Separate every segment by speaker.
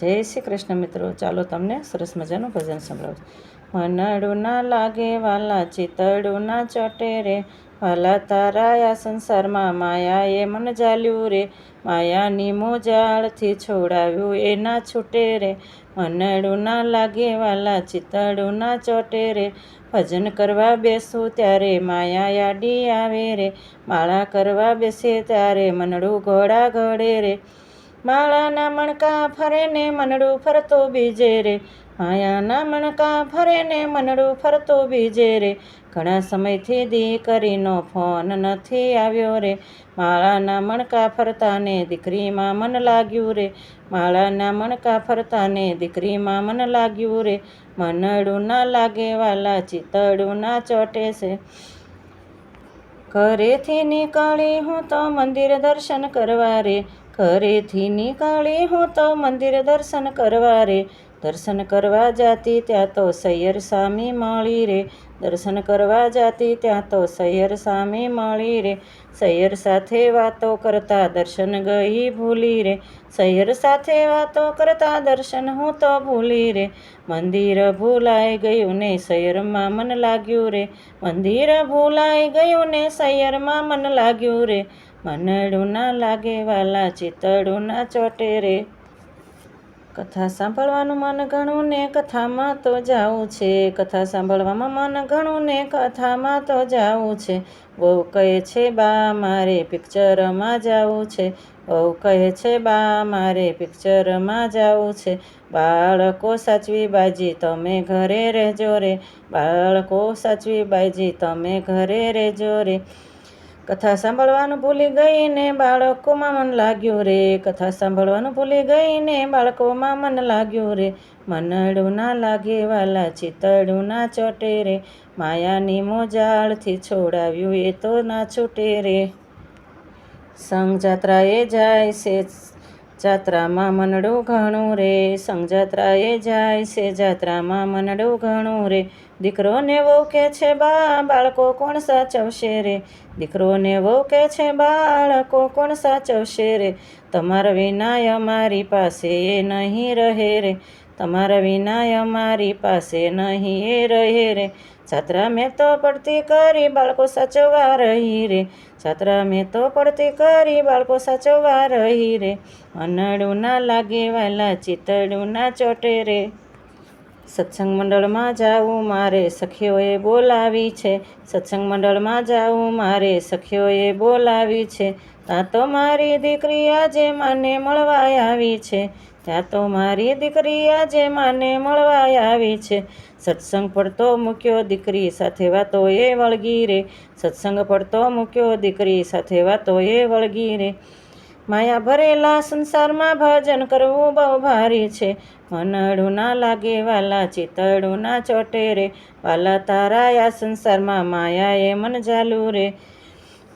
Speaker 1: જય શ્રી કૃષ્ણ મિત્રો. ચાલો તમને સરસ મજાનું ભજન સંભળાવું. મનડું ના લાગે વાલા ચિતડું ના ચોટે રે. વાલા તારા આ સંસારમાં માયાએ મન જાલ્યું રે. માયાની મોજાળથી છોડાવ્યું એ ના છૂટે રે. મનડું ના લાગે વાલા ચિતડું ના ચોટે રે. ભજન કરવા બેસું ત્યારે માયા યાડી આવે રે. માળા કરવા બેસે ત્યારે મનડું ઘોડા ઘડે રે. માળાના મણકા ફરે ને મનડું ફરતો બીજે રે. માયાના મણકા ફરે ને મનડું ફરતો બીજે રે. ઘણા સમયથી દીકરીનો ફોન નથી આવ્યો રે. માળાના મણકા ફરતાને દીકરીમાં મન લાગ્યું રે. માળાના મણકા ફરતાને દીકરીમાં મન લાગ્યું રે. મનડું ના લાગે વાલા ચિતડું ના ચોટે છે ઘરેથી નીકળી હું તો મંદિર દર્શન કરવા રે. ઘરેથી નીકળી હું તો મંદિર દર્શન કરવા રે. દર્શન કરવા જાતી ત્યાં તો સૈયર સામી મળી રે. દર્શન કરવા જાતી ત્યાં તો સૈયર સામી મળી રે. સૈયર સાથે વાતો કરતા દર્શન ગઈ ભૂલી રે. સૈયર સાથે વાતો કરતા દર્શન હું તો ભૂલી રે. મંદિર ભૂલાઈ ગયું ને સૈયરમાં મન લાગ્યું રે. મંદિર ભૂલાઈ ગયું ને સૈયરમાં મન લાગ્યું રે. મનડું ના લાગે વાલા ચિતડું ના ચોટે રે. કથા સાંભળવાનું મન ઘણું ને કથામાં તો જાવું છે. કથા સાંભળવામાં મન ઘણું ને કથામાં તો જાવું છે. બહુ કહે છે, બા, મારે પિક્ચરમાં જાવું છે. બહુ કહે છે, બા, મારે પિક્ચરમાં જાવું છે. બાળકો સાચવી બાજી તમે ઘરે રહેજો રે. બાળકો સાચવી બાજી તમે ઘરે રહેજો રે. કથા સાંભળવાનું ભૂલી ગઈને બાળકોમાં મન લાગ્યું રે. કથા સાંભળવાનું ભૂલી ગઈને બાળકોમાં મન લાગ્યું રે. મનડું ના લાગે વાલા, ચિતડું ના ચોટે રે. માયાની મોજાળથી છોડાવ્યું એ તો ના છૂટે રે. સંઘ જાત્રાએ જાય છે જાત્રામાં મનડું ઘણું રે સંગ જાત્રાએ જાય છે જાત્રામાં મનડું ઘણું રે. દીકરોને વહુ કે છે, બા, બાળકો કોણ સાચવશે રે? દીકરોને વહુ કે છે, બાળકો કોણ સાચવશે રે? તમારા વિના અમારી પાસે એ નહીં રહે રે. તમારા વિના અમારી પાસે નહીં એ રહે રે. જાત્રા મેં તો પડતી કરી બાળકો સાચવવા રહી રે. જાત્રા મેં તો પડતી કરી બાળકો સાચવવા રહી રે. અનડું ના લાગે વાલા ચિતડું ના ચોટે રે. સત્સંગ મંડળમાં જાવું મારે સખીઓએ બોલાવી છે. સત્સંગ મંડળમાં જાવું મારે સખીઓએ બોલાવી છે. ત્યાં તો મારી દીકરી આજે માને મળવા આવી છે. ત્યાં તો મારી દીકરી આજે માને મળવા આવી છે. સત્સંગ પડતો મૂક્યો દીકરી સાથે વાતો એ વળગી રે. સત્સંગ પડતો મૂક્યો દીકરી સાથે વાતો એ વળગી રે. માયા ભરેલા સંસારમાં ભજન કરવું બહુ ભારી છે. મનડું ના લાગે વાલા ચિતડું ના ચોટે રે. વાલા તારા આ સંસારમાં માયાએ મન ઝાલું રે.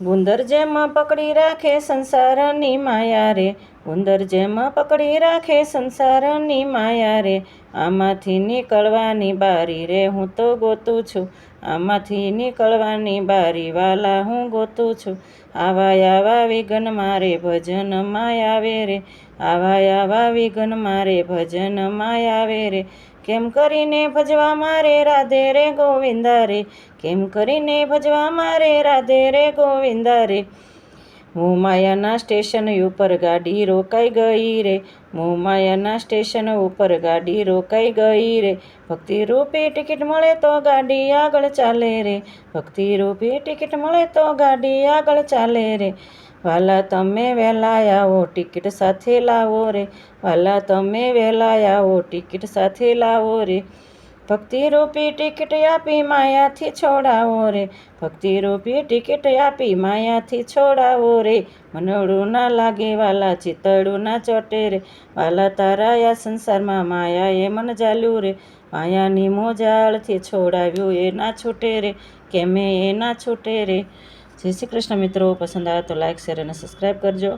Speaker 1: ગુંદર જેમ પકડી રાખે સંસારની માયા રે, ગુંદર જેમ પકડી રાખે સંસારની માયા રે. આમાંથી નીકળવાની બારી રે, હું તો ગોતું છું. આમાંથી નીકળવાની બારી વાલા હું ગોતું છું. આવા આવા વિઘન મારે ભજનમાં આવે રે. આવા આવા વિઘન મારે ભજનમાં આવે રે. કેમ કરીને ભજવા મારે રાધે રે ગોવિંદા રે? કેમ કરીને ભજવા મારે રાધે રે ગોવિંદા રે? મોમાયાના સ્ટેશન ઉપર ગાડી રોકાઈ ગઈ રે. મોમાયાના સ્ટેશન ઉપર ગાડી રોકાઈ ગઈ રે. ભક્તિ રૂપી ટિકિટ મળે તો ગાડી આગળ ચાલે રે. ભક્તિ રૂપી ટિકિટ મળે તો ગાડી આગળ ચાલે રે. વાલા તમે વહેલા આવો, ટિકિટ સાથે લાવો રે. વાલા તમે વહેલા આવો, ટિકિટ સાથે લાવો રે. ભક્તિરૂપી ટિકિટ આપી માયાથી છોડાવો રે. ભક્તિરૂપી ટિકિટ આપી માયાથી છોડાવો રે. મનડું ના લાગે, વાલા ચિતડું ના ચોટે રે. વાલા તારા આ સંસારમાં માયાએ મન જાલ્યું રે. માયાની મોજાળથી છોડાવ્યું એ ના છૂટે રે. કેમે એ ના છૂટે રે? જય શ્રી કૃષ્ણ મિત્રો, પસંદ આવે તો લાઇક શેર અને સબસ્ક્રાઈબ કરજો.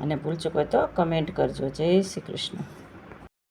Speaker 1: અને ભૂલ ચૂકો તો કમેન્ટ કરજો. જય શ્રી કૃષ્ણ.